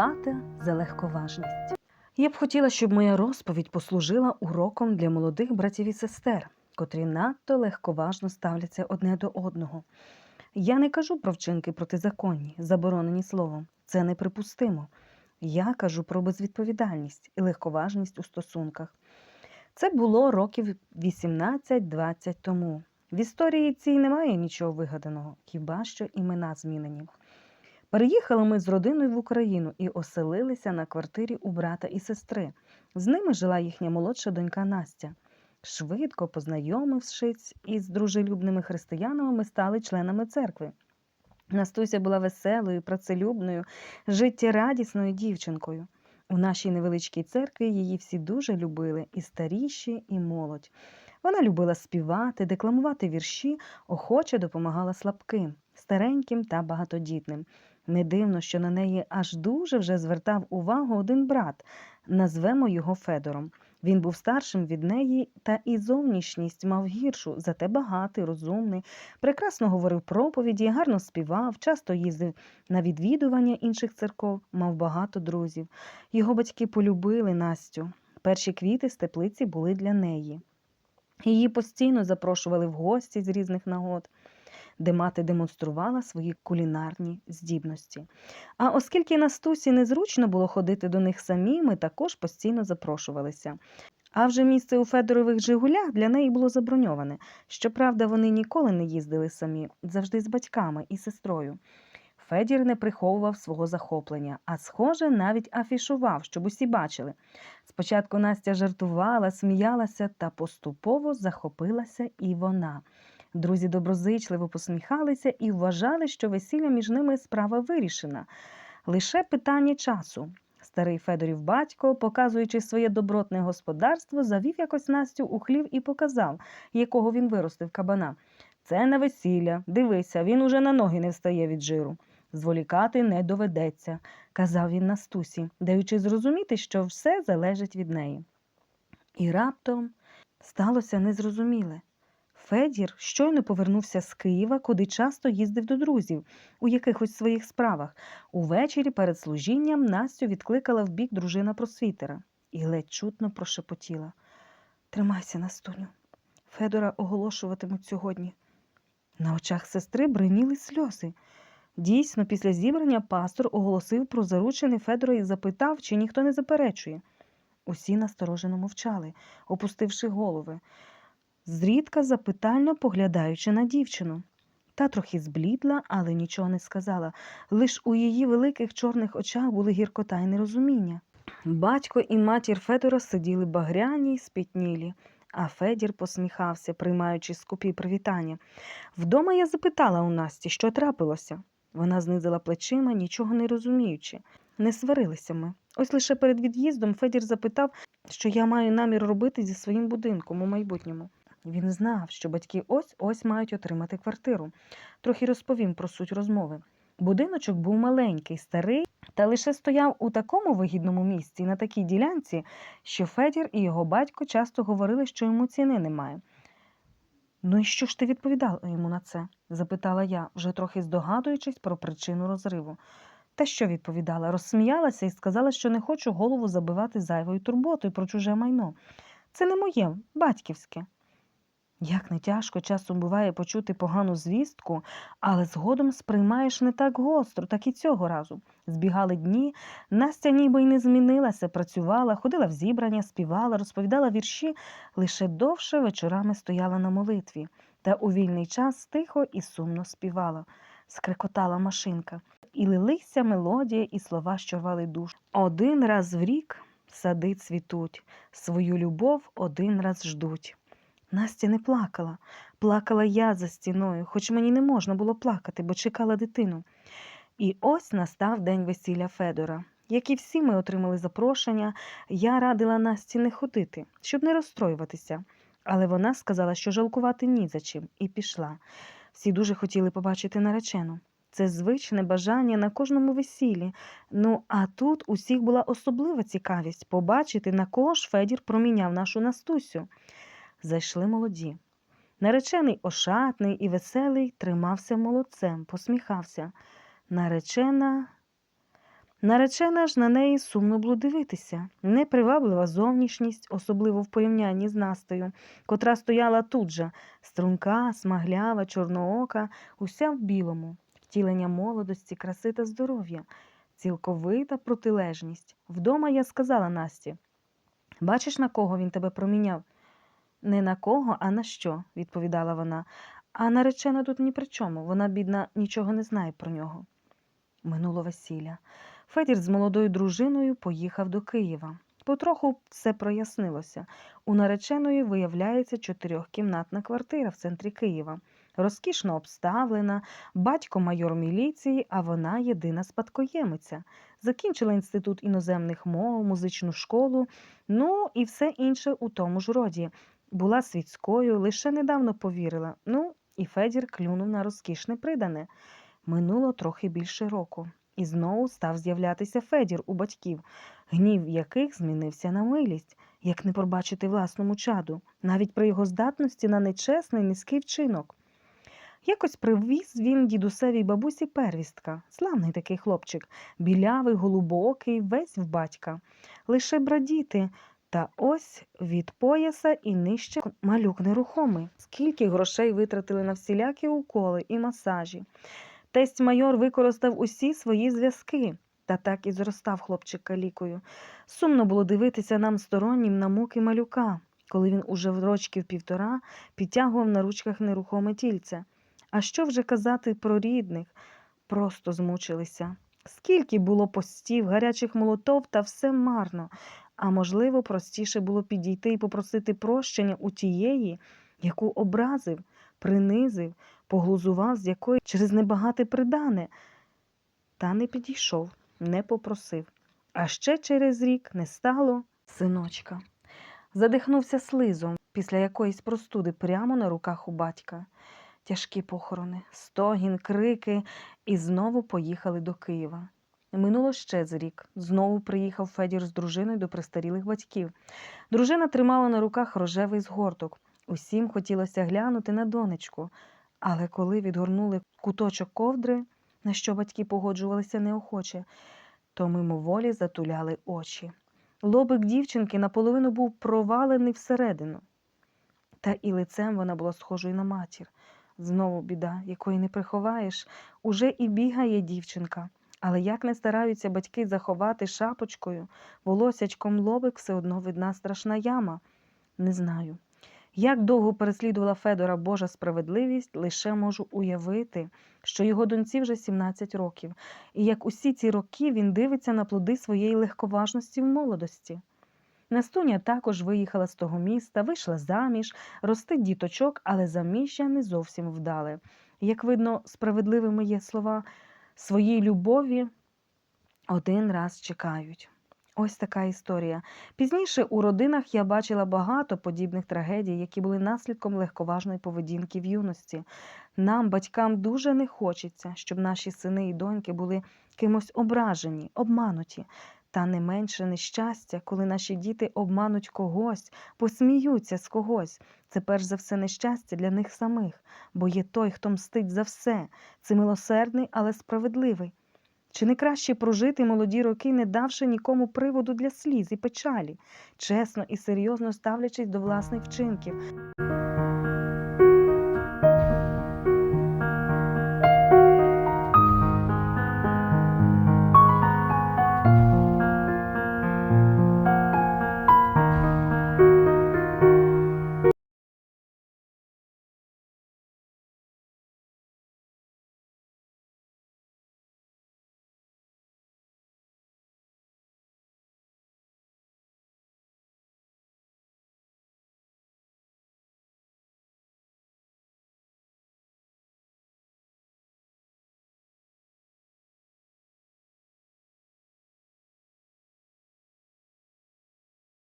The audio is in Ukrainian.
Плата за легковажність. Я б хотіла, щоб моя розповідь послужила уроком для молодих братів і сестер, котрі надто легковажно ставляться одне до одного. Я не кажу про вчинки протизаконні, заборонені словом. Це неприпустимо. Я кажу про безвідповідальність і легковажність у стосунках. Це було років 18-20 тому. В історії цій немає нічого вигаданого, хіба що імена змінені. Переїхали ми з родиною в Україну і оселилися на квартирі у брата і сестри. З ними жила їхня молодша донька Настя. Швидко познайомившись із дружелюбними християнами, ми стали членами церкви. Настуся була веселою, працелюбною, життєрадісною дівчинкою. У нашій невеличкій церкві її всі дуже любили, і старіші, і молодь. Вона любила співати, декламувати вірші, охоче допомагала слабким, стареньким та багатодітним. Не дивно, що на неї аж дуже вже звертав увагу один брат, назвемо його Федором. Він був старшим від неї, та і зовнішність мав гіршу, зате багатий, розумний, прекрасно говорив проповіді, гарно співав, часто їздив на відвідування інших церков, мав багато друзів. Його батьки полюбили Настю. Перші квіти з теплиці були для неї. Її постійно запрошували в гості з різних нагод, де мати демонструвала свої кулінарні здібності. А оскільки Настусі незручно було ходити до них самі, ми також постійно запрошувалися. А вже місце у Федорових Жигулях для неї було заброньоване. Щоправда, вони ніколи не їздили самі, завжди з батьками і сестрою. Федір не приховував свого захоплення, а, схоже, навіть афішував, щоб усі бачили. Спочатку Настя жартувала, сміялася, та поступово захопилася і вона. Друзі доброзичливо посміхалися і вважали, що весілля між ними справа вирішена. Лише питання часу. Старий Федорів батько, показуючи своє добротне господарство, завів якось Настю у хлів і показав, якого він виростив кабана. Це на весілля. Дивися, він уже на ноги не встає від жиру. Зволікати не доведеться, казав він Настусі, даючи зрозуміти, що все залежить від неї. І раптом сталося незрозуміле. Федір щойно повернувся з Києва, куди часто їздив до друзів у якихось своїх справах. Увечері перед служінням Настю відкликала в бік дружина просвітера і ледь чутно прошепотіла. Тримайся, Настуню. Федора оголошуватимуть сьогодні. На очах сестри бриніли сльози. Дійсно, після зібрання пастор оголосив про заручене Федора і запитав, чи ніхто не заперечує. Усі насторожено мовчали, опустивши голови, зрідка запитально поглядаючи на дівчину. Та трохи зблідла, але нічого не сказала. Лиш у її великих чорних очах були гіркота й нерозуміння. Батько і матір Федора сиділи багряні й спітнілі, а Федір посміхався, приймаючи скупі привітання. Вдома я запитала у Насті, що трапилося. Вона знизила плечима, нічого не розуміючи. Не сварилися ми. Ось лише перед від'їздом Федір запитав, що я маю намір робити зі своїм будинком у майбутньому. Він знав, що батьки ось ось мають отримати квартиру. Трохи розповім про суть розмови. Будиночок був маленький, старий, та лише стояв у такому вигідному місці, на такій ділянці, що Федір і його батько часто говорили, що йому ціни немає. Ну і що ж ти відповідала йому на це? запитала я, вже трохи здогадуючись про причину розриву. Та що відповідала? Розсміялася і сказала, що не хочу голову забивати зайвою турботою про чуже майно. Це не моє, батьківське. Як не тяжко часом буває почути погану звістку, але згодом сприймаєш не так гостро, так і цього разу. Збігали дні, Настя ніби й не змінилася, працювала, ходила в зібрання, співала, розповідала вірші, лише довше вечорами стояла на молитві, та у вільний час тихо і сумно співала, скрекотала машинка, і лилися мелодія і слова, що рвали душу. Один раз в рік сади цвітуть, свою любов один раз ждуть. Настя не плакала. Плакала я за стіною, хоч мені не можна було плакати, бо чекала дитину. І ось настав день весілля Федора. Як і всі ми отримали запрошення, я радила Насті не ходити, щоб не розстроюватися. Але вона сказала, що жалкувати ні за чим, і пішла. Всі дуже хотіли побачити наречену. Це звичне бажання на кожному весіллі. Ну, а тут усіх була особлива цікавість побачити, на кого ж Федір проміняв нашу Настусю. Зайшли молоді. Наречений ошатний і веселий тримався молодцем, посміхався. Наречена Наречена ж на неї сумно було дивитися. Неприваблива зовнішність, особливо в порівнянні з Настею, котра стояла тут же, струнка, смаглява, чорноока, уся в білому, втілення молодості, краси та здоров'я, цілковита протилежність. Вдома я сказала Насті: Бачиш, на кого він тебе проміняв? Не на кого, а на що, відповідала вона. А наречена тут ні при чому. Вона, бідна, нічого не знає про нього. Минуло весілля. Федір з молодою дружиною поїхав до Києва. Потроху все прояснилося. У нареченої виявляється чотирьохкімнатна квартира в центрі Києва. Розкішно обставлена, батько майор міліції, а вона єдина спадкоємиця. Закінчила інститут іноземних мов, музичну школу, ну і все інше у тому ж роді. Була світською, лише недавно повірила. Ну, і Федір клюнув на розкішне придане. Минуло трохи більше року. І знову став з'являтися Федір у батьків, гнів яких змінився на милість, як не пробачити власному чаду, навіть при його здатності на нечесний низький вчинок. Якось привіз він дідусевій бабусі первістка, славний такий хлопчик, білявий, голубокий, весь в батька. Лише брадіти, та ось від пояса і нижче малюк нерухомий. Скільки грошей витратили на всілякі уколи і масажі. Тесть майор використав усі свої зв'язки, та так і зростав хлопчик калікою. Сумно було дивитися нам стороннім на муки малюка, коли він уже в рочків півтора підтягував на ручках нерухоме тільце. А що вже казати про рідних? Просто змучилися. Скільки було постів, гарячих молотов, та все марно. А можливо, простіше було підійти і попросити прощення у тієї, яку образив, принизив, поглузував, з якої через небагате придане. Та не підійшов, не попросив. А ще через рік не стало синочка. Задихнувся слизом після якоїсь простуди прямо на руках у батька. Тяжкі похорони, стогін, крики, і знову поїхали до Києва. Минуло ще з рік. Знову приїхав Федір з дружиною до престарілих батьків. Дружина тримала на руках рожевий згорток. Усім хотілося глянути на донечку, але коли відгорнули куточок ковдри, на що батьки погоджувалися неохоче, то мимоволі затуляли очі. Лобик дівчинки наполовину був провалений всередину. Та і лицем вона була схожою на матір. Знову біда, якої не приховаєш, уже і бігає дівчинка. Але як не стараються батьки заховати шапочкою, волосячком лобик все одно видна страшна яма. Не знаю. Як довго переслідувала Федора Божа справедливість, лише можу уявити, що його доньці вже 17 років, і як усі ці роки він дивиться на плоди своєї легковажності в молодості. Настуня також виїхала з того міста, вийшла заміж, ростить діточок, але заміжжя не зовсім вдале. Як видно, справедливими є слова своїй любові один раз чекають. Ось така історія. Пізніше у родинах я бачила багато подібних трагедій, які були наслідком легковажної поведінки в юності. Нам, батькам, дуже не хочеться, щоб наші сини і доньки були кимось ображені, обмануті. Та не менше нещастя, коли наші діти обмануть когось, посміються з когось. Це перш за все нещастя для них самих, бо є той, хто мстить за все. Це милосердний, але справедливий. Чи не краще прожити молоді роки, не давши нікому приводу для сліз і печалі, чесно і серйозно ставлячись до власних вчинків?